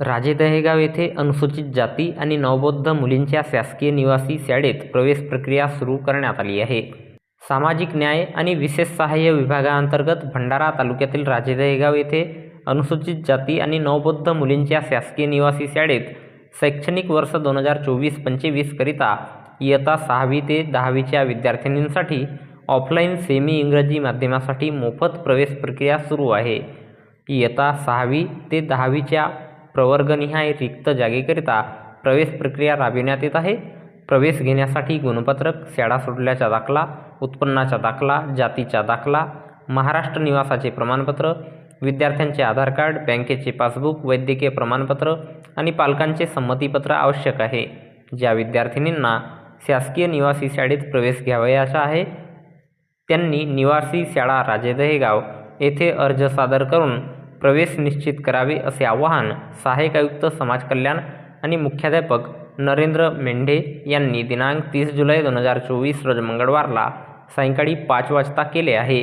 राजे दहेगाव येथे अनुसूचित जाती आणि नवबौद्ध मुलींच्या शासकीय निवासी शाळेत प्रवेश प्रक्रिया सुरू करण्यात आली आहे. सामाजिक न्याय आणि विशेष सहाय्य विभागाअंतर्गत भंडारा तालुक्यातील राजे दहेगाव येथे अनुसूचित जाती आणि नवबौद्ध मुलींच्या शासकीय निवासी शाळेत शैक्षणिक वर्ष दोन हजार चोवीस पंचवीसकरिता इयत्ता सहावी ते दहावीच्या विद्यार्थिनींसाठी ऑफलाईन सेमी इंग्रजी माध्यमासाठी मोफत प्रवेश प्रक्रिया सुरू आहे. इयत्ता सहावी ते दहावीच्या प्रवर्गनिहाय रिक्त जागेकरिता प्रवेश प्रक्रिया राबविण्यात येत आहे. प्रवेश घेण्यासाठी गुणपत्रक शाळा सोडल्याचा दाखला उत्पन्नाचा दाखला जातीचा दाखला महाराष्ट्र निवासाचे प्रमाणपत्र विद्यार्थ्यांचे आधार कार्ड बँकेचे पासबुक वैद्यकीय प्रमाणपत्र आणि पालकांचे संमतीपत्र आवश्यक आहे. ज्या विद्यार्थिनींना शासकीय निवासी शाळेत प्रवेश घ्यावयाचा आहे त्यांनी निवासी शाळा राजे दहेगाव येथे अर्ज सादर करून प्रवेश निश्चित करावे असे आवाहन सहाय्यक आयुक्त समाज कल्याण आणि मुख्याध्यापक नरेंद्र मेंढे यांनी दिनांक तीस जुलै दोन हजार चोवीस रोज मंगळवारला सायंकाळी पाच वाजता केले आहे.